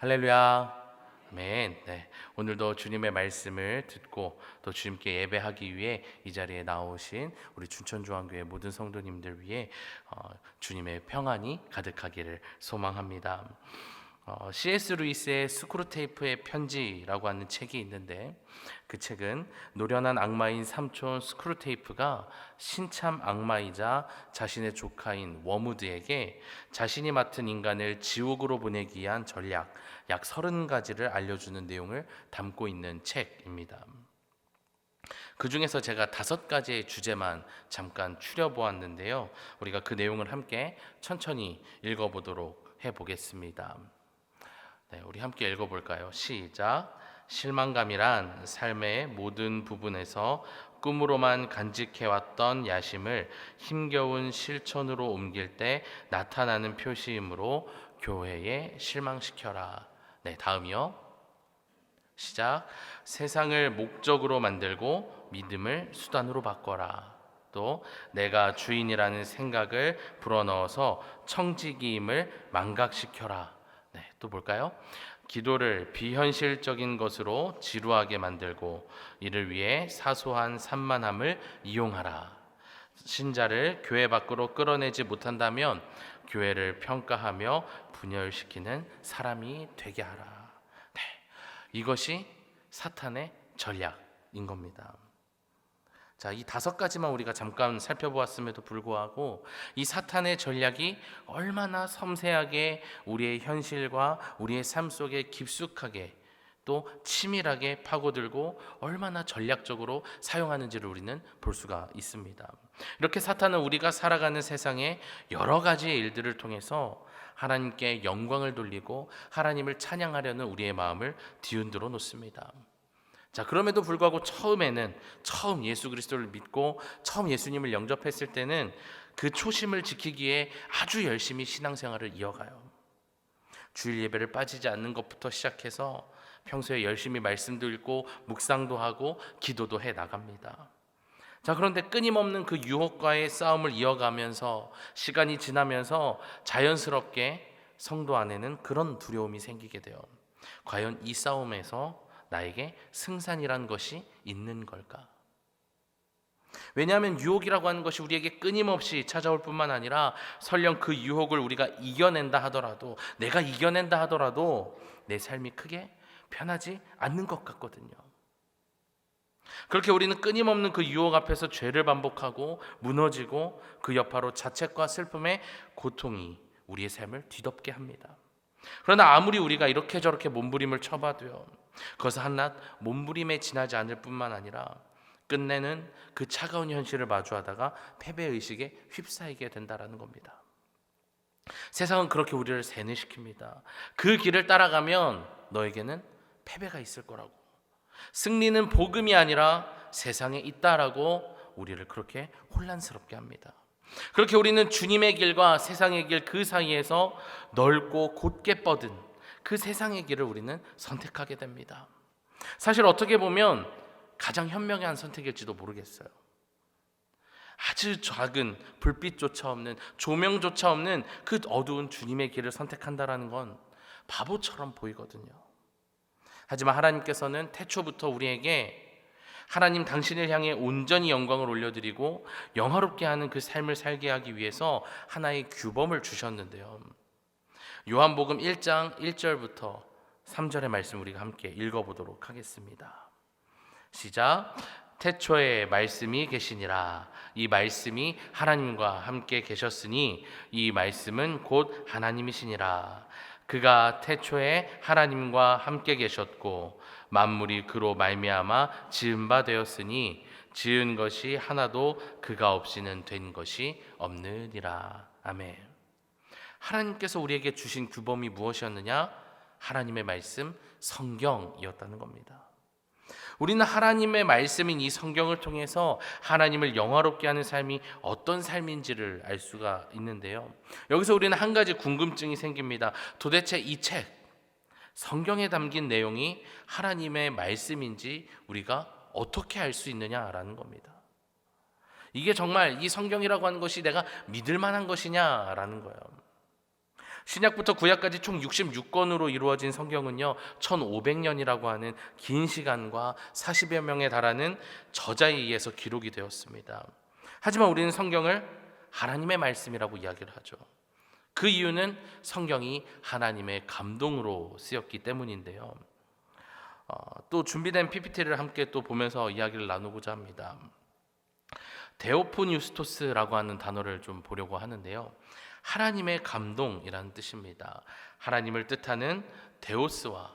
할렐루야. 아멘. 네. 오늘도 주님의 말씀을 듣고 또 주님께 예배하기 위해 이 자리에 나오신 우리 춘천중앙교회 모든 성도님들 위해 어, 주님의 평안이 가득하기를 소망합니다. 어, C.S. 루이스의 스크루테이프의 편지라고 하는 책이 있는데 그 책은 노련한 악마인 삼촌 스크루테이프가 신참 악마이자 자신의 조카인 워무드에게 자신이 맡은 인간을 지옥으로 보내기 위한 전략 약 30가지를 알려주는 내용을 담고 있는 책입니다. 그 중에서 제가 다섯 가지의 주제만 잠깐 추려 보았는데요. 우리가 그 내용을 함께 천천히 읽어보도록 해보겠습니다. 네, 우리 함께 읽어볼까요? 시작. 실망감이란 삶의 모든 부분에서 꿈으로만 간직해왔던 야심을 힘겨운 실천으로 옮길 때 나타나는 표시이므로 교회에 실망시켜라. 네, 다음이요. 시작. 세상을 목적으로 만들고 믿음을 수단으로 바꿔라. 또 내가 주인이라는 생각을 불어넣어서 청지기임을 망각시켜라. 네, 또 볼까요? 기도를 비현실적인 것으로 지루하게 만들고 이를 위해 사소한 산만함을 이용하라. 신자를 교회 밖으로 끌어내지 못한다면 교회를 평가하며 분열시키는 사람이 되게 하라. 네, 이것이 사탄의 전략인 겁니다. 자, 이 다섯 가지만 우리가 잠깐 살펴보았음에도 불구하고 이 사탄의 전략이 얼마나 섬세하게 우리의 현실과 우리의 삶 속에 깊숙하게 또 치밀하게 파고들고 얼마나 전략적으로 사용하는지를 우리는 볼 수가 있습니다. 이렇게 사탄은 우리가 살아가는 세상에 여러 가지의 일들을 통해서 하나님께 영광을 돌리고 하나님을 찬양하려는 우리의 마음을 뒤흔들어 놓습니다. 자, 그럼에도 불구하고 처음에는 처음 예수 그리스도를 믿고 처음 예수님을 영접했을 때는 그 초심을 지키기에 아주 열심히 신앙생활을 이어가요. 주일 예배를 빠지지 않는 것부터 시작해서 평소에 열심히 말씀도 읽고 묵상도 하고 기도도 해 나갑니다. 자, 그런데 끊임없는 그 유혹과의 싸움을 이어가면서 시간이 지나면서 자연스럽게 성도 안에는 그런 두려움이 생기게 돼요. 과연 이 싸움에서 나에게 승산이란 것이 있는 걸까? 왜냐하면 유혹이라고 하는 것이 우리에게 끊임없이 찾아올 뿐만 아니라 설령 그 유혹을 우리가 이겨낸다 하더라도 내가 이겨낸다 하더라도 내 삶이 크게 편하지 않는 것 같거든요. 그렇게 우리는 끊임없는 그 유혹 앞에서 죄를 반복하고 무너지고 그 여파로 자책과 슬픔의 고통이 우리의 삶을 뒤덮게 합니다. 그러나 아무리 우리가 이렇게 저렇게 몸부림을 쳐봐도요. 그것은 한낱 몸부림에 지나지 않을 뿐만 아니라 끝내는 그 차가운 현실을 마주하다가 패배 의식에 휩싸이게 된다라는 겁니다. 세상은 그렇게 우리를 세뇌시킵니다. 그 길을 따라가면 너에게는 패배가 있을 거라고. 승리는 복음이 아니라 세상에 있다라고 우리를 그렇게 혼란스럽게 합니다. 그렇게 우리는 주님의 길과 세상의 길 그 사이에서 넓고 곧게 뻗은 그 세상의 길을 우리는 선택하게 됩니다. 사실 어떻게 보면 가장 현명한 선택일지도 모르겠어요. 아주 작은 불빛조차 없는 조명조차 없는 그 어두운 주님의 길을 선택한다라는 건 바보처럼 보이거든요. 하지만 하나님께서는 태초부터 우리에게 하나님 당신을 향해 온전히 영광을 올려드리고 영화롭게 하는 그 삶을 살게 하기 위해서 하나의 규범을 주셨는데요. 요한복음 1장 1절부터 3절의 말씀 우리가 함께 읽어보도록 하겠습니다. 시작. 태초에 말씀이 계시니라. 이 말씀이 하나님과 함께 계셨으니 이 말씀은 곧 하나님이시니라. 그가 태초에 하나님과 함께 계셨고 만물이 그로 말미암아 지은 바 되었으니 지은 것이 하나도 그가 없이는 된 것이 없느니라. 아멘. 하나님께서 우리에게 주신 규범이 무엇이었느냐? 하나님의 말씀 성경이었다는 겁니다. 우리는 하나님의 말씀인 이 성경을 통해서 하나님을 영화롭게 하는 삶이 어떤 삶인지를 알 수가 있는데요. 여기서 우리는 한 가지 궁금증이 생깁니다. 도대체 이 책, 성경에 담긴 내용이 하나님의 말씀인지 우리가 어떻게 알 수 있느냐라는 겁니다. 이게 정말 이 성경이라고 하는 것이 내가 믿을 만한 것이냐라는 거예요. 신약부터 구약까지 총 66권으로 이루어진 성경은요, 1500년이라고 하는 긴 시간과 40여 명에 달하는 저자에 의해서 기록이 되었습니다. 하지만 우리는 성경을 하나님의 말씀이라고 이야기를 하죠. 그 이유는 성경이 하나님의 감동으로 쓰였기 때문인데요. 어, 또 준비된 PPT를 함께 또 보면서 이야기를 나누고자 합니다. 데오포뉴스토스라고 하는 단어를 좀 보려고 하는데요. 하나님의 감동이라는 뜻입니다. 하나님을 뜻하는 데오스와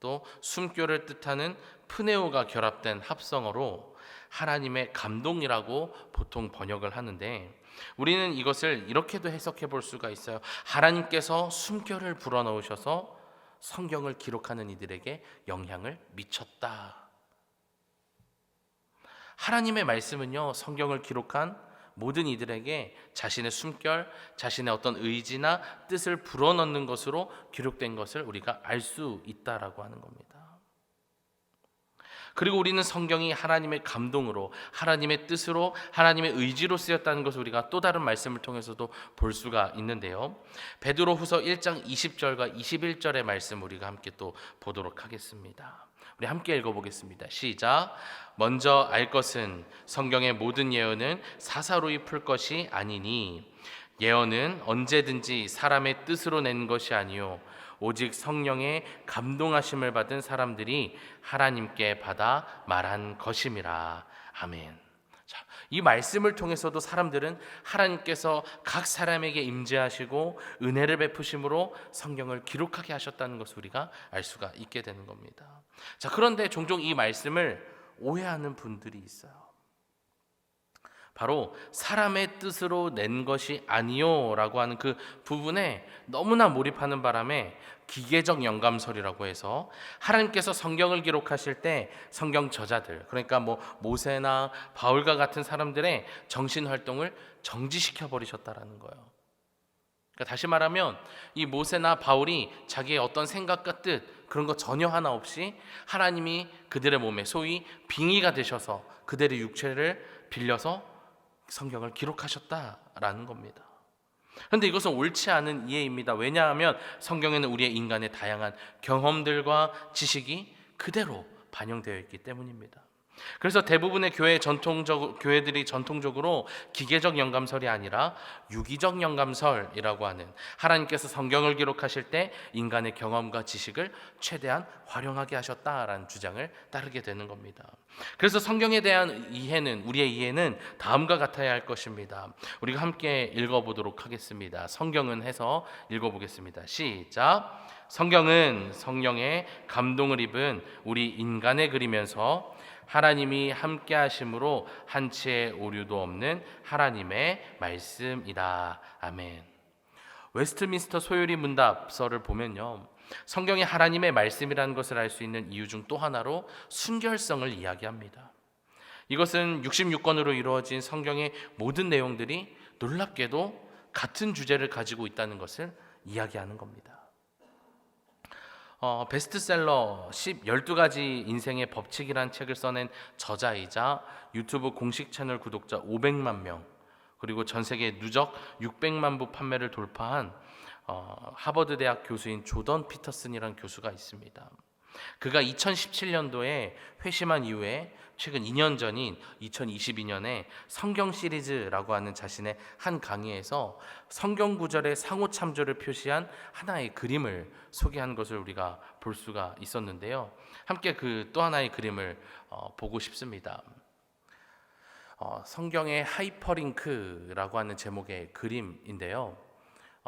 또 숨결을 뜻하는 프네오가 결합된 합성어로 하나님의 감동이라고 보통 번역을 하는데 우리는 이것을 이렇게도 해석해 볼 수가 있어요. 하나님께서 숨결을 불어넣으셔서 성경을 기록하는 이들에게 영향을 미쳤다. 하나님의 말씀은요, 성경을 기록한 모든 이들에게 자신의 숨결, 자신의 어떤 의지나 뜻을 불어넣는 것으로 기록된 것을 우리가 알 수 있다라고 하는 겁니다. 그리고 우리는 성경이 하나님의 감동으로 하나님의 뜻으로 하나님의 의지로 쓰였다는 것을 우리가 또 다른 말씀을 통해서도 볼 수가 있는데요. 베드로후서 1장 20절과 21절의 말씀 우리가 함께 또 보도록 하겠습니다. 우리 함께 읽어보겠습니다. 시작. 먼저 알 것은 성경의 모든 예언은 사사로이 풀 것이 아니니 예언은 언제든지 사람의 뜻으로 낸 것이 아니요 오직 성령의 감동하심을 받은 사람들이 하나님께 받아 말한 것임이라. 아멘. 자, 이 말씀을 통해서도 사람들은 하나님께서 각 사람에게 임재하시고 은혜를 베푸심으로 성경을 기록하게 하셨다는 것을 우리가 알 수가 있게 되는 겁니다. 자, 그런데 종종 이 말씀을 오해하는 분들이 있어요. 바로 사람의 뜻으로 낸 것이 아니요라고 하는 그 부분에 너무나 몰입하는 바람에 기계적 영감설이라고 해서 하나님께서 성경을 기록하실 때 성경 저자들 그러니까 뭐 모세나 바울과 같은 사람들의 정신 활동을 정지시켜 버리셨다라는 거예요. 그러니까 다시 말하면 이 모세나 바울이 자기의 어떤 생각과 뜻 그런 거 전혀 하나 없이 하나님이 그들의 몸에 소위 빙의가 되셔서 그들의 육체를 빌려서 성경을 기록하셨다라는 겁니다. 그런데 이것은 옳지 않은 이해입니다. 왜냐하면 성경에는 우리의 인간의 다양한 경험들과 지식이 그대로 반영되어 있기 때문입니다. 그래서 대부분의 교회 전통적 교회들이 전통적으로 기계적 영감설이 아니라 유기적 영감설이라고 하는 하나님께서 성경을 기록하실 때 인간의 경험과 지식을 최대한 활용하게 하셨다라는 주장을 따르게 되는 겁니다. 그래서 성경에 대한 이해는 우리의 이해는 다음과 같아야 할 것입니다. 우리가 함께 읽어 보도록 하겠습니다. 성경은 해서 읽어 보겠습니다. 시작. 성경은 성령의 감동을 입은 우리 인간의 글이면서 하나님이 함께 하심으로 한치의 오류도 없는 하나님의 말씀이다. 아멘. 웨스트민스터 소요리 문답서를 보면요. 성경이 하나님의 말씀이라는 것을 알 수 있는 이유 중 또 하나로 순결성을 이야기합니다. 이것은 66권으로 이루어진 성경의 모든 내용들이 놀랍게도 같은 주제를 가지고 있다는 것을 이야기하는 겁니다. 어, 베스트셀러 10, 12가지 인생의 법칙이란 책을 써낸 저자이자 유튜브 공식 채널 구독자 500만 명 그리고 전 세계 누적 600만 부 판매를 돌파한 어, 하버드 대학 교수인 조던 피터슨이라는 교수가 있습니다. 그가 2017년도에 회심한 이후에 최근 2년 전인 2022년에 성경 시리즈라고 하는 자신의 한 강의에서 성경 구절의 상호 참조를 표시한 하나의 그림을 소개한 것을 우리가 볼 수가 있었는데요. 함께 그 또 하나의 그림을 어, 보고 싶습니다. 어, 성경의 하이퍼링크라고 하는 제목의 그림인데요.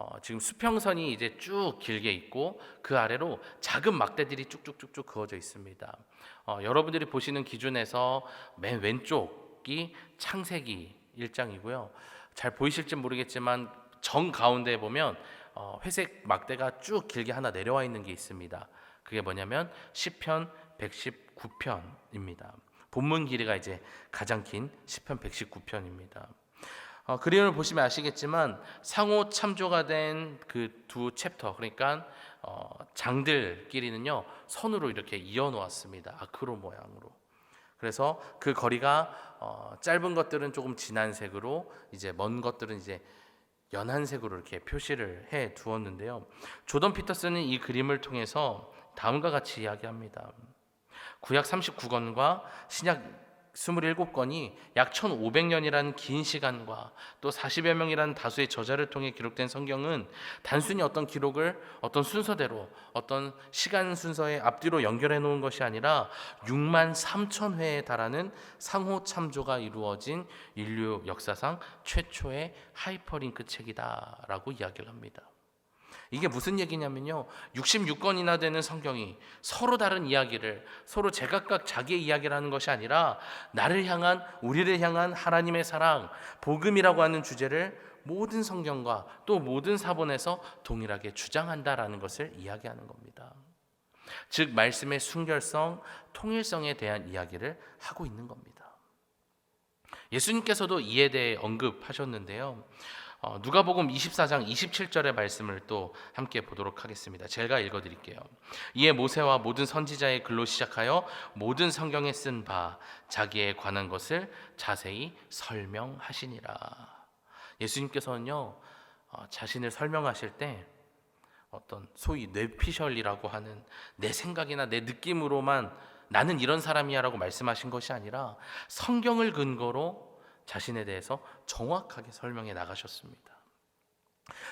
어, 지금 수평선이 이제 쭉 길게 있고 그 아래로 작은 막대들이 쭉쭉쭉쭉 그어져 있습니다. 어, 여러분들이 보시는 기준에서 맨 왼쪽이 창세기 1장이고요. 잘 보이실지 모르겠지만 정 가운데 보면 어, 회색 막대가 쭉 길게 하나 내려와 있는 게 있습니다. 그게 뭐냐면 시편 119편입니다. 본문 길이가 이제 가장 긴 시편 119편입니다. 어, 그림을 보시면 아시겠지만 상호 참조가 된 그 두 챕터 그러니까 어, 장들끼리는요 선으로 이렇게 이어 놓았습니다 아크로 모양으로 그래서 그 거리가 어, 짧은 것들은 조금 진한 색으로 이제 먼 것들은 이제 연한 색으로 이렇게 표시를 해 두었는데요. 조던 피터스는 이 그림을 통해서 다음과 같이 이야기합니다. 구약 39권과 신약 27권이 약 1500년이라는 긴 시간과 또 40여 명이라는 다수의 저자를 통해 기록된 성경은 단순히 어떤 기록을 어떤 순서대로 어떤 시간 순서에 앞뒤로 연결해 놓은 것이 아니라 6만 3천 회에 달하는 상호 참조가 이루어진 인류 역사상 최초의 하이퍼링크 책이다라고 이야기를 합니다. 이게 무슨 얘기냐면요. 66권이나 되는 성경이 서로 다른 이야기를 서로 제각각 자기의 이야기를 하는 것이 아니라 나를 향한 우리를 향한 하나님의 사랑, 복음이라고 하는 주제를 모든 성경과 또 모든 사본에서 동일하게 주장한다라는 것을 이야기하는 겁니다. 즉 말씀의 순결성, 통일성에 대한 이야기를 하고 있는 겁니다. 예수님께서도 이에 대해 언급하셨는데요. 어, 누가복음 24장 27절의 말씀을 또 함께 보도록 하겠습니다. 제가 읽어 드릴게요. 이에 모세와 모든 선지자의 글로 시작하여 모든 성경에 쓴 바 자기에 관한 것을 자세히 설명하시니라. 예수님께서는요. 어, 자신을 설명하실 때 어떤 소위 뇌피셜이라고 하는 내 생각이나 내 느낌으로만 나는 이런 사람이야라고 말씀하신 것이 아니라 성경을 근거로 자신에 대해서 정확하게 설명해 나가셨습니다.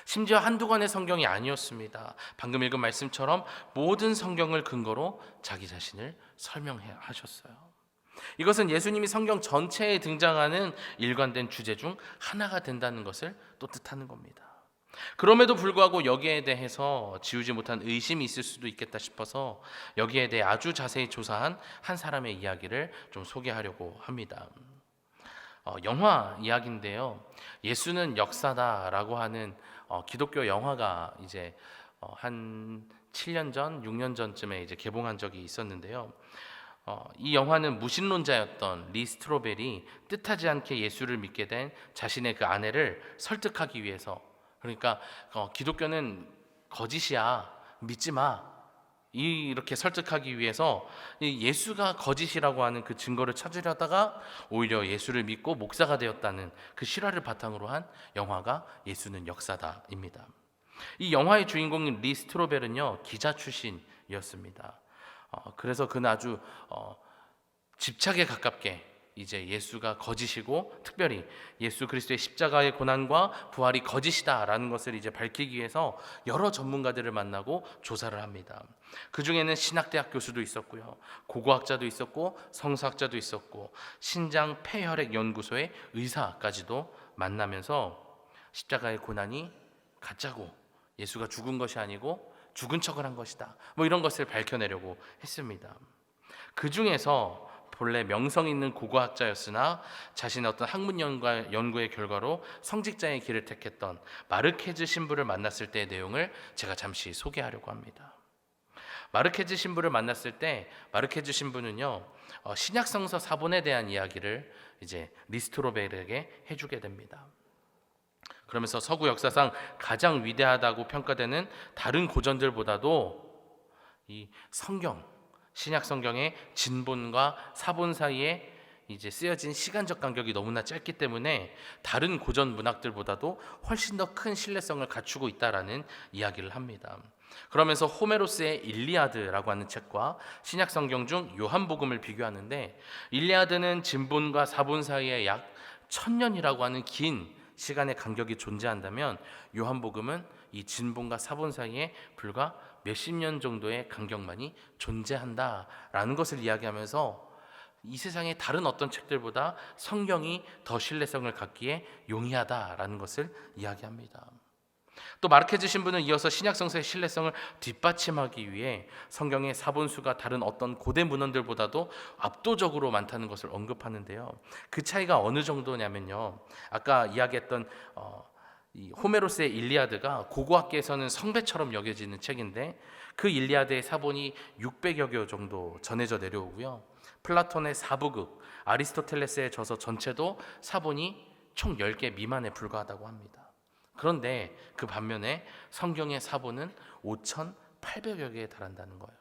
심지어 한두 권의 성경이 아니었습니다. 방금 읽은 말씀처럼 모든 성경을 근거로 자기 자신을 설명해 하셨어요. 이것은 예수님이 성경 전체에 등장하는 일관된 주제 중 하나가 된다는 것을 또 뜻하는 겁니다. 그럼에도 불구하고 여기에 대해서 지우지 못한 의심이 있을 수도 있겠다 싶어서 여기에 대해 아주 자세히 조사한 한 사람의 이야기를 좀 소개하려고 합니다. 어, 영화 이야기인데요. 예수는 역사다라고 하는 어, 기독교 영화가 이제 어, 한 7년 전, 6년 전쯤에 이제 개봉한 적이 있었는데요. 어, 이 영화는 무신론자였던 리 스트로벨이 뜻하지 않게 예수를 믿게 된 자신의 그 아내를 설득하기 위해서 그러니까 어, 기독교는 거짓이야 믿지 마 이렇게 설득하기 위해서 이 예수가 거짓이라고 하는 그 증거를 찾으려다가 오히려 예수를 믿고 목사가 되었다는 그 실화를 바탕으로 한 영화가 예수는 역사다입니다. 이 영화의 주인공인 리 스트로벨은요 기자 출신이었습니다. 어, 그래서 그는 아주 어, 집착에 가깝게 이제 예수가 거짓이고 특별히 예수 그리스도의 십자가의 고난과 부활이 거짓이다라는 것을 이제 밝히기 위해서 여러 전문가들을 만나고 조사를 합니다. 그 중에는 신학대학 교수도 있었고요, 고고학자도 있었고 성사학자도 있었고 신장 폐혈액 연구소의 의사까지도 만나면서 십자가의 고난이 가짜고 예수가 죽은 것이 아니고 죽은 척을 한 것이다. 뭐 이런 것을 밝혀내려고 했습니다. 그 중에서 본래 명성 있는 고고학자였으나 자신의 어떤 학문 연구, 연구의 결과로 성직자의 길을 택했던 마르케즈 신부를 만났을 때의 내용을 제가 잠시 소개하려고 합니다. 마르케즈 신부를 만났을 때 마르케즈 신부는요 어, 신약성서 사본에 대한 이야기를 이제 리스트로벨에게 해주게 됩니다. 그러면서 서구 역사상 가장 위대하다고 평가되는 다른 고전들보다도 이 성경 신약 성경의 진본과 사본 사이에 이제 쓰여진 시간적 간격이 너무나 짧기 때문에 다른 고전 문학들보다도 훨씬 더 큰 신뢰성을 갖추고 있다라는 이야기를 합니다. 그러면서 호메로스의 일리아드라고 하는 책과 신약 성경 중 요한복음을 비교하는데 일리아드는 진본과 사본 사이에 약 천년이라고 하는 긴 시간의 간격이 존재한다면 요한복음은 이 진본과 사본 사이에 불과 몇십 년 정도의 간격만이 존재한다라는 것을 이야기하면서 이 세상의 다른 어떤 책들보다 성경이 더 신뢰성을 갖기에 용이하다라는 것을 이야기합니다. 또 마르케즈 신부는 이어서 신약 성서의 신뢰성을 뒷받침하기 위해 성경의 사본수가 다른 어떤 고대 문헌들보다도 압도적으로 많다는 것을 언급하는데요. 그 차이가 어느 정도냐면요. 아까 이야기했던 어, 이 호메로스의 일리아드가 고고학계에서는 성배처럼 여겨지는 책인데 그 일리아드의 사본이 600여 개 정도 전해져 내려오고요. 플라톤의 사부극, 아리스토텔레스의 저서 전체도 사본이 총 10개 미만에 불과하다고 합니다. 그런데 그 반면에 성경의 사본은 5,800여 개에 달한다는 거예요.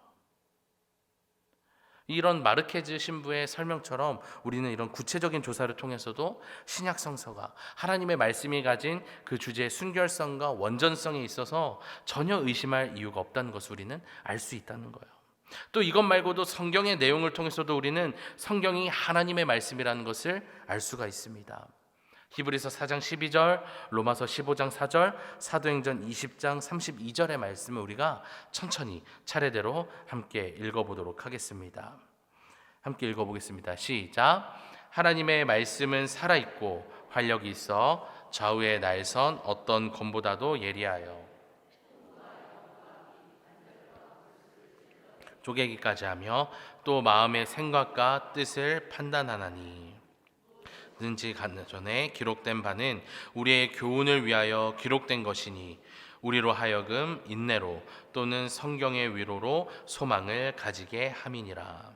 이런 마르케즈 신부의 설명처럼 우리는 이런 구체적인 조사를 통해서도 신약 성서가 하나님의 말씀이 가진 그 주제의 순결성과 원전성에 있어서 전혀 의심할 이유가 없다는 것을 우리는 알 수 있다는 거예요. 또 이것 말고도 성경의 내용을 통해서도 우리는 성경이 하나님의 말씀이라는 것을 알 수가 있습니다. 히브리서 4장 12절, 로마서 15장 4절, 사도행전 20장 32절의 말씀을 우리가 천천히 차례대로 함께 읽어보도록 하겠습니다. 함께 읽어보겠습니다. 시작. 하나님의 말씀은 살아있고 활력이 있어 좌우의 날선 어떤 검보다도 예리하여 쪼개기까지 하며 또 마음의 생각과 뜻을 판단하나니 는지 전에 기록된 바는 우리의 교훈을 위하여 기록된 것이니 우리로 하여금 인내로 또는 성경의 위로로 소망을 가지게 함이니라.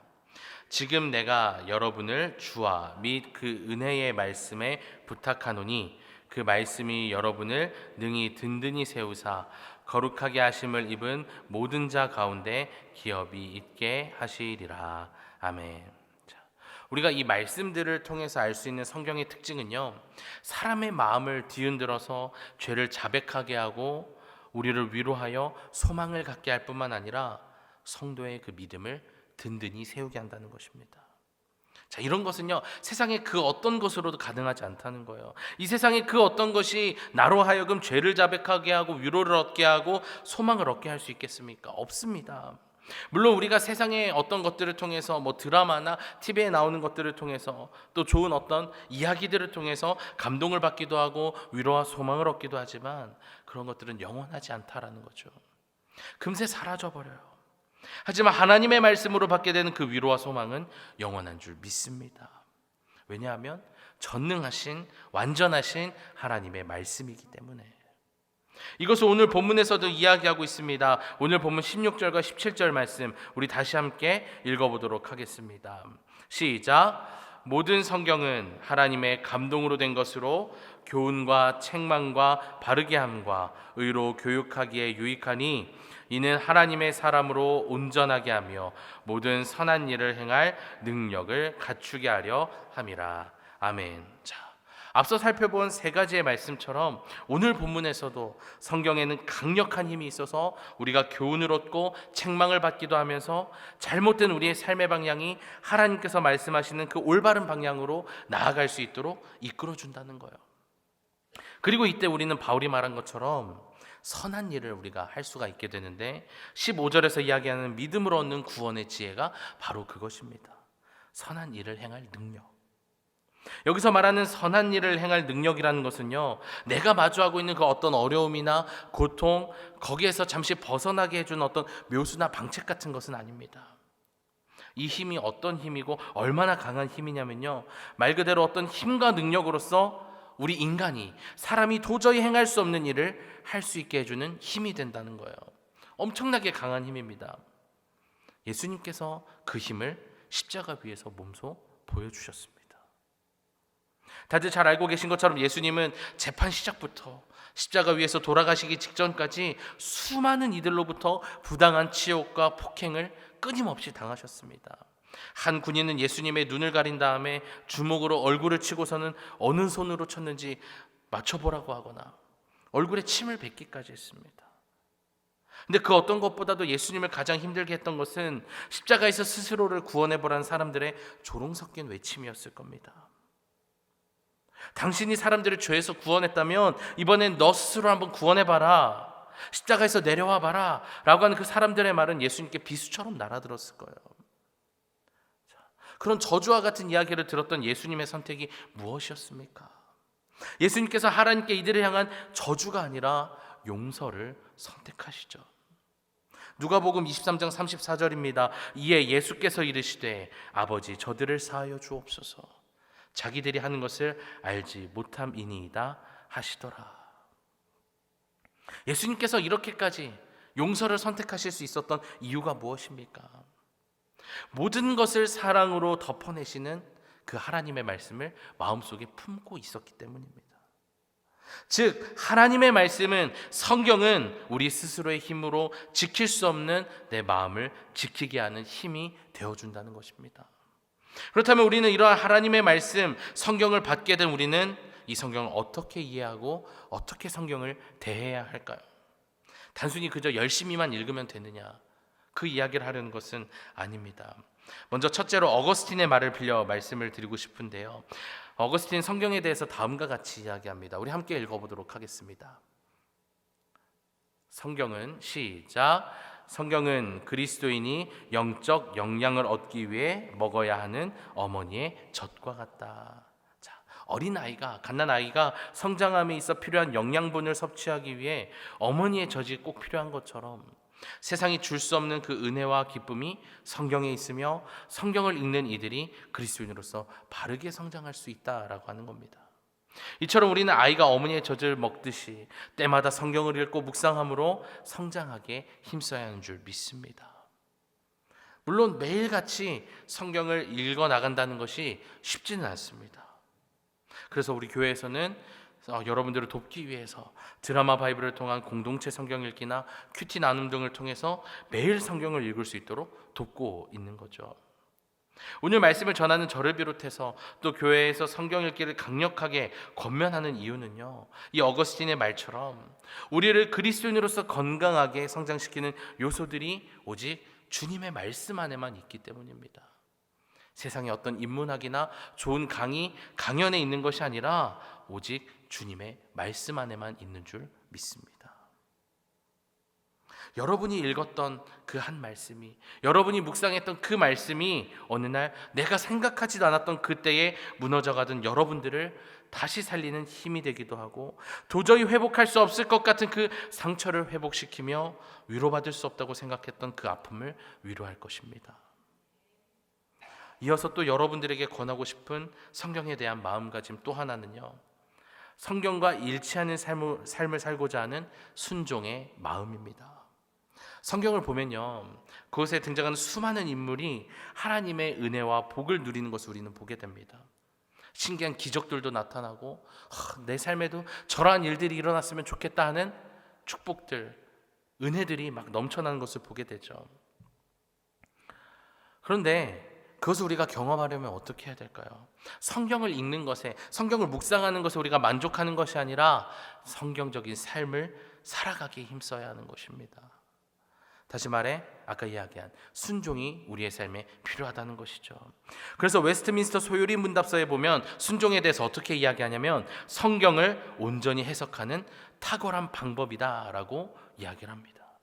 지금 내가 여러분을 주와 및 그 은혜의 말씀에 부탁하노니 그 말씀이 여러분을 능히 든든히 세우사 거룩하게 하심을 입은 모든 자 가운데 기업이 있게 하시리라. 아멘. 자, 우리가 이 말씀들을 통해서 알 수 있는 성경의 특징은요. 사람의 마음을 뒤흔들어서 죄를 자백하게 하고 우리를 위로하여 소망을 갖게 할 뿐만 아니라 성도의 그 믿음을 든든히 세우게 한다는 것입니다. 자, 이런 것은요, 세상의 그 어떤 것으로도 가능하지 않다는 거예요. 이 세상의 그 어떤 것이 나로 하여금 죄를 자백하게 하고 위로를 얻게 하고 소망을 얻게 할 수 있겠습니까? 없습니다. 물론 우리가 세상의 어떤 것들을 통해서 뭐 드라마나 TV에 나오는 것들을 통해서 또 좋은 어떤 이야기들을 통해서 감동을 받기도 하고 위로와 소망을 얻기도 하지만 그런 것들은 영원하지 않다라는 거죠. 금세 사라져 버려요. 하지만 하나님의 말씀으로 받게 되는 그 위로와 소망은 영원한 줄 믿습니다. 왜냐하면 전능하신 완전하신 하나님의 말씀이기 때문에 이것을 오늘 본문에서도 이야기하고 있습니다. 오늘 본문 16절과 17절 말씀 우리 다시 함께 읽어보도록 하겠습니다. 시작. 모든 성경은 하나님의 감동으로 된 것으로 교훈과 책망과 바르게 함과 의로 교육하기에 유익하니 이는 하나님의 사람으로 온전하게 하며 모든 선한 일을 행할 능력을 갖추게 하려 함이라. 아멘. 자, 앞서 살펴본 세 가지의 말씀처럼 오늘 본문에서도 성경에는 강력한 힘이 있어서 우리가 교훈을 얻고 책망을 받기도 하면서 잘못된 우리의 삶의 방향이 하나님께서 말씀하시는 그 올바른 방향으로 나아갈 수 있도록 이끌어 준다는 거예요. 그리고 이때 우리는 바울이 말한 것처럼 선한 일을 우리가 할 수가 있게 되는데 15절에서 이야기하는 믿음으로 얻는 구원의 지혜가 바로 그것입니다. 선한 일을 행할 능력. 여기서 말하는 선한 일을 행할 능력이라는 것은요, 내가 마주하고 있는 그 어떤 어려움이나 고통, 거기에서 잠시 벗어나게 해준 어떤 묘수나 방책 같은 것은 아닙니다. 이 힘이 어떤 힘이고 얼마나 강한 힘이냐면요, 말 그대로 어떤 힘과 능력으로서 우리 인간이 사람이 도저히 행할 수 없는 일을 할 수 있게 해주는 힘이 된다는 거예요. 엄청나게 강한 힘입니다. 예수님께서 그 힘을 십자가 위에서 몸소 보여주셨습니다. 다들 잘 알고 계신 것처럼 예수님은 재판 시작부터 십자가 위에서 돌아가시기 직전까지 수많은 이들로부터 부당한 치욕과 폭행을 끊임없이 당하셨습니다. 한 군인은 예수님의 눈을 가린 다음에 주먹으로 얼굴을 치고서는 어느 손으로 쳤는지 맞춰보라고 하거나 얼굴에 침을 뱉기까지 했습니다. 근데 그 어떤 것보다도 예수님을 가장 힘들게 했던 것은 십자가에서 스스로를 구원해 보라는 사람들의 조롱 섞인 외침이었을 겁니다. 당신이 사람들을 죄에서 구원했다면 이번엔 너 스스로 한번 구원해 봐라. 십자가에서 내려와 봐라. 라고 하는 그 사람들의 말은 예수님께 비수처럼 날아들었을 거예요. 그런 저주와 같은 이야기를 들었던 예수님의 선택이 무엇이었습니까? 예수님께서 하나님께 이들을 향한 저주가 아니라 용서를 선택하시죠. 누가복음 23장 34절입니다. 이에 예수께서 이르시되 아버지 저들을 사하여 주옵소서. 자기들이 하는 것을 알지 못함이니이다 하시더라. 예수님께서 이렇게까지 용서를 선택하실 수 있었던 이유가 무엇입니까? 모든 것을 사랑으로 덮어내시는 그 하나님의 말씀을 마음속에 품고 있었기 때문입니다. 즉 하나님의 말씀은 성경은 우리 스스로의 힘으로 지킬 수 없는 내 마음을 지키게 하는 힘이 되어 준다는 것입니다. 그렇다면 우리는 이러한 하나님의 말씀 성경을 받게 된 우리는 이 성경을 어떻게 이해하고 어떻게 성경을 대해야 할까요? 단순히 그저 열심히만 읽으면 되느냐? 그 이야기를 하려는 것은 아닙니다. 먼저 첫째로 어거스틴의 말을 빌려 말씀을 드리고 싶은데요. 어거스틴 성경에 대해서 다음과 같이 이야기합니다. 우리 함께 읽어보도록 하겠습니다. 성경은 시작. 성경은 그리스도인이 영적 영양을 얻기 위해 먹어야 하는 어머니의 젖과 같다. 자, 어린 아이가 갓난 아이가 성장함에 있어 필요한 영양분을 섭취하기 위해 어머니의 젖이 꼭 필요한 것처럼 세상이 줄 수 없는 그 은혜와 기쁨이 성경에 있으며 성경을 읽는 이들이 그리스도인으로서 바르게 성장할 수 있다라고 하는 겁니다. 이처럼 우리는 아이가 어머니의 젖을 먹듯이 때마다 성경을 읽고 묵상함으로 성장하게 힘써야 하는 줄 믿습니다. 물론 매일같이 성경을 읽어 나간다는 것이 쉽지는 않습니다. 그래서 우리 교회에서는 어, 여러분들을 돕기 위해서 드라마 바이블을 통한 공동체 성경 읽기나 큐티 나눔 등을 통해서 매일 성경을 읽을 수 있도록 돕고 있는 거죠. 오늘 말씀을 전하는 저를 비롯해서 또 교회에서 성경 읽기를 강력하게 권면하는 이유는요. 이 어거스틴의 말처럼 우리를 그리스도인으로서 건강하게 성장시키는 요소들이 오직 주님의 말씀 안에만 있기 때문입니다. 세상에 어떤 인문학이나 좋은 강의, 강연에 있는 것이 아니라 오직 주님의 말씀 안에만 있는 줄 믿습니다. 여러분이 읽었던 그 한 말씀이 여러분이 묵상했던 그 말씀이 어느 날 내가 생각하지도 않았던 그때에 무너져 가던 여러분들을 다시 살리는 힘이 되기도 하고 도저히 회복할 수 없을 것 같은 그 상처를 회복시키며 위로받을 수 없다고 생각했던 그 아픔을 위로할 것입니다. 이어서 또 여러분들에게 권하고 싶은 성경에 대한 마음가짐 또 하나는요. 성경과 일치하는 삶을, 삶을 살고자 하는 순종의 마음입니다. 성경을 보면요. 그곳에 등장하는 수많은 인물이 하나님의 은혜와 복을 누리는 것을 우리는 보게 됩니다. 신기한 기적들도 나타나고 내 삶에도 저러한 일들이 일어났으면 좋겠다 하는 축복들, 은혜들이 막 넘쳐나는 것을 보게 되죠. 그런데 그것을 우리가 경험하려면 어떻게 해야 될까요? 성경을 읽는 것에, 성경을 묵상하는 것에 우리가 만족하는 것이 아니라 성경적인 삶을 살아가기에 힘써야 하는 것입니다. 다시 말해 아까 이야기한 순종이 우리의 삶에 필요하다는 것이죠. 그래서 웨스트민스터 소요리 문답서에 보면 순종에 대해서 어떻게 이야기하냐면 성경을 온전히 해석하는 탁월한 방법이다라고 이야기를 합니다.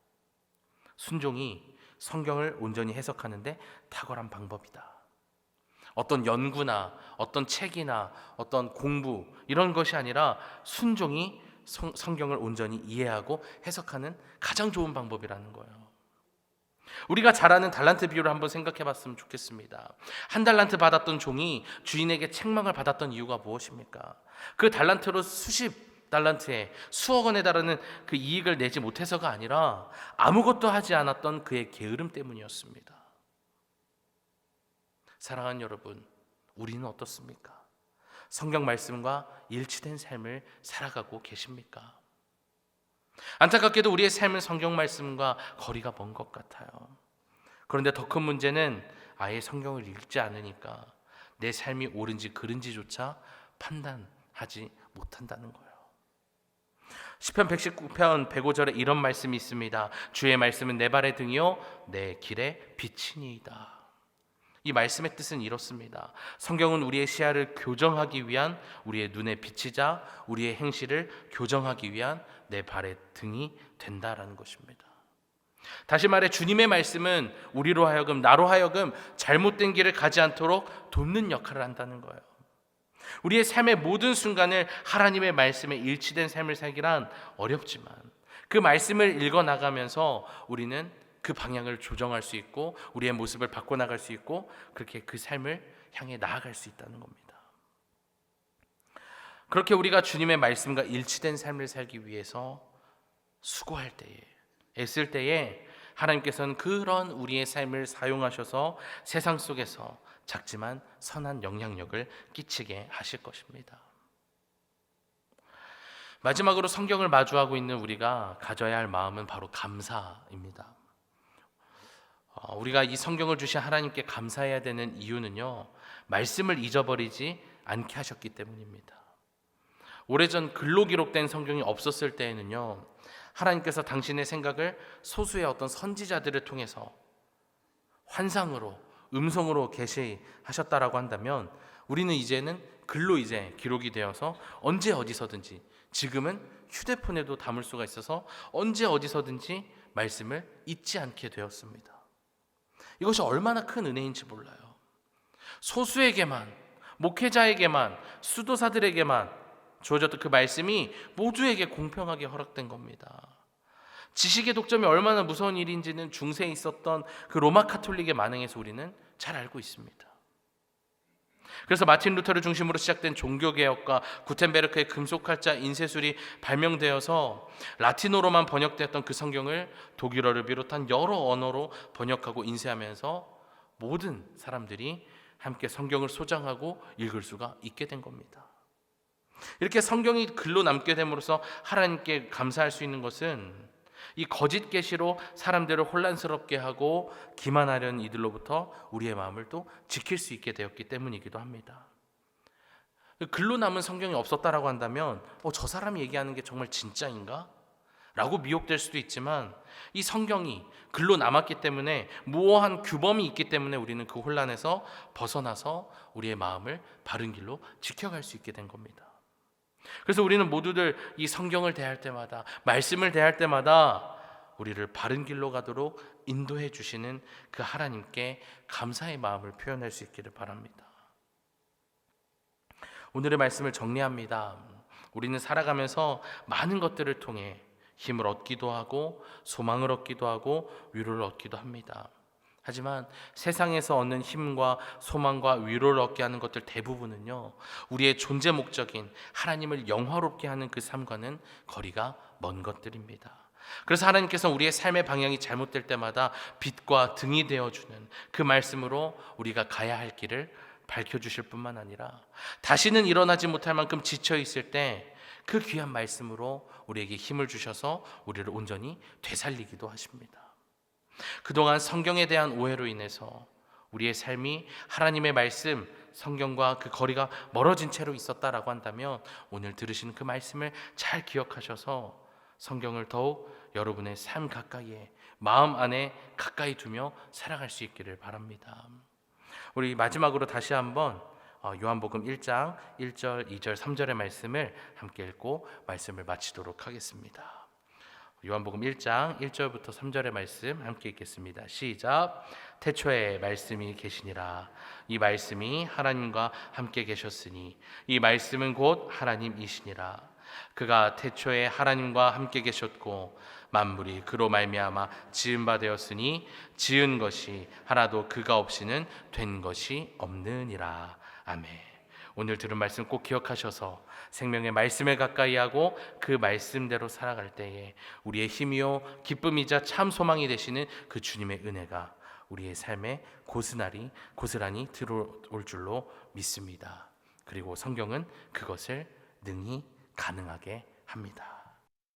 순종이 성경을 온전히 해석하는데 탁월한 방법이다. 어떤 연구나 어떤 책이나 어떤 공부 이런 것이 아니라 순종이 성, 성경을 온전히 이해하고 해석하는 가장 좋은 방법이라는 거예요. 우리가 잘 아는 달란트 비유를 한번 생각해 봤으면 좋겠습니다. 한 달란트 받았던 종이 주인에게 책망을 받았던 이유가 무엇입니까? 그 달란트로 수십 달란트에 수억 원에 달하는 그 이익을 내지 못해서가 아니라 아무것도 하지 않았던 그의 게으름 때문이었습니다. 사랑하는 여러분, 우리는 어떻습니까? 성경 말씀과 일치된 삶을 살아가고 계십니까? 안타깝게도 우리의 삶은 성경 말씀과 거리가 먼 것 같아요. 그런데 더 큰 문제는 아예 성경을 읽지 않으니까 내 삶이 옳은지 그른지조차 판단하지 못한다는 거예요. 시편 119편 105절에 이런 말씀이 있습니다. 주의 말씀은 내 발의 등이요 내 길의 빛이니이다. 이 말씀의 뜻은 이렇습니다. 성경은 우리의 시야를 교정하기 위한 우리의 눈에 비치자 우리의 행실을 교정하기 위한 내 발의 등이 된다라는 것입니다. 다시 말해 주님의 말씀은 우리로 하여금 나로 하여금 잘못된 길을 가지 않도록 돕는 역할을 한다는 거예요. 우리의 삶의 모든 순간을 하나님의 말씀에 일치된 삶을 살기란 어렵지만 그 말씀을 읽어 나가면서 우리는 그 방향을 조정할 수 있고 우리의 모습을 바꿔 나갈 수 있고 그렇게 그 삶을 향해 나아갈 수 있다는 겁니다. 그렇게 우리가 주님의 말씀과 일치된 삶을 살기 위해서 수고할 때에 애쓸 때에 하나님께서는 그런 우리의 삶을 사용하셔서 세상 속에서 작지만 선한 영향력을 끼치게 하실 것입니다. 마지막으로 성경을 마주하고 있는 우리가 가져야 할 마음은 바로 감사입니다. 어, 우리가 이 성경을 주신 하나님께 감사해야 되는 이유는요, 말씀을 잊어버리지 않게 하셨기 때문입니다. 오래전 글로 기록된 성경이 없었을 때에는요, 하나님께서 당신의 생각을 소수의 어떤 선지자들을 통해서 환상으로, 음성으로 계시하셨다라고 한다면, 우리는 이제는 글로 이제 기록이 되어서 언제 어디서든지 지금은 휴대폰에도 담을 수가 있어서 언제 어디서든지 말씀을 잊지 않게 되었습니다. 이것이 얼마나 큰 은혜인지 몰라요. 소수에게만, 목회자에게만, 수도사들에게만 주어졌던 그 말씀이 모두에게 공평하게 허락된 겁니다. 지식의 독점이 얼마나 무서운 일인지는 중세에 있었던 그 로마 카톨릭의 만행에서 우리는 잘 알고 있습니다. 그래서 마틴 루터를 중심으로 시작된 종교 개혁과 구텐베르크의 금속활자 인쇄술이 발명되어서 라틴어로만 번역되었던 그 성경을 독일어를 비롯한 여러 언어로 번역하고 인쇄하면서 모든 사람들이 함께 성경을 소장하고 읽을 수가 있게 된 겁니다. 이렇게 성경이 글로 남게 됨으로써 하나님께 감사할 수 있는 것은 이 거짓 계시로 사람들을 혼란스럽게 하고 기만하려는 이들로부터 우리의 마음을 또 지킬 수 있게 되었기 때문이기도 합니다. 글로 남은 성경이 없었다라고 한다면 어, 저 사람이 얘기하는 게 정말 진짜인가? 라고 미혹될 수도 있지만 이 성경이 글로 남았기 때문에 무어한 규범이 있기 때문에 우리는 그 혼란에서 벗어나서 우리의 마음을 바른 길로 지켜갈 수 있게 된 겁니다. 그래서 우리는 모두들 이 성경을 대할 때마다 말씀을 대할 때마다 우리를 바른 길로 가도록 인도해 주시는 그 하나님께 감사의 마음을 표현할 수 있기를 바랍니다. 오늘의 말씀을 정리합니다. 우리는 살아가면서 많은 것들을 통해 힘을 얻기도 하고 소망을 얻기도 하고 위로를 얻기도 합니다. 하지만 세상에서 얻는 힘과 소망과 위로를 얻게 하는 것들 대부분은요, 우리의 존재 목적인 하나님을 영화롭게 하는 그 삶과는 거리가 먼 것들입니다. 그래서 하나님께서 우리의 삶의 방향이 잘못될 때마다 빛과 등이 되어주는 그 말씀으로 우리가 가야 할 길을 밝혀주실 뿐만 아니라 다시는 일어나지 못할 만큼 지쳐 있을 때 그 귀한 말씀으로 우리에게 힘을 주셔서 우리를 온전히 되살리기도 하십니다. 그동안 성경에 대한 오해로 인해서 우리의 삶이 하나님의 말씀, 성경과 그 거리가 멀어진 채로 있었다라고 한다면 오늘 들으시는 그 말씀을 잘 기억하셔서 성경을 더욱 여러분의 삶 가까이에 마음 안에 가까이 두며 살아갈 수 있기를 바랍니다. 우리 마지막으로 다시 한번 어, 요한복음 1장 1절, 2절, 3절의 말씀을 함께 읽고 말씀을 마치도록 하겠습니다. 요한복음 1장 1절부터 3절의 말씀 함께 읽겠습니다. 시작. 태초에 말씀이 계시니라. 이 말씀이 하나님과 함께 계셨으니 이 말씀은 곧 하나님이시니라. 그가 태초에 하나님과 함께 계셨고 만물이 그로 말미암아 지은 바 되었으니 지은 것이 하나도 그가 없이는 된 것이 없느니라. 아멘. 오늘 들은 말씀 꼭 기억하셔서 생명의 말씀에 가까이 하고 그 말씀대로 살아갈 때에 우리의 힘이요 기쁨이자 참 소망이 되시는 그 주님의 은혜가 우리의 삶에 고스란히 고스란히 들어올 줄로 믿습니다. 그리고 성경은 그것을 능히 가능하게 합니다.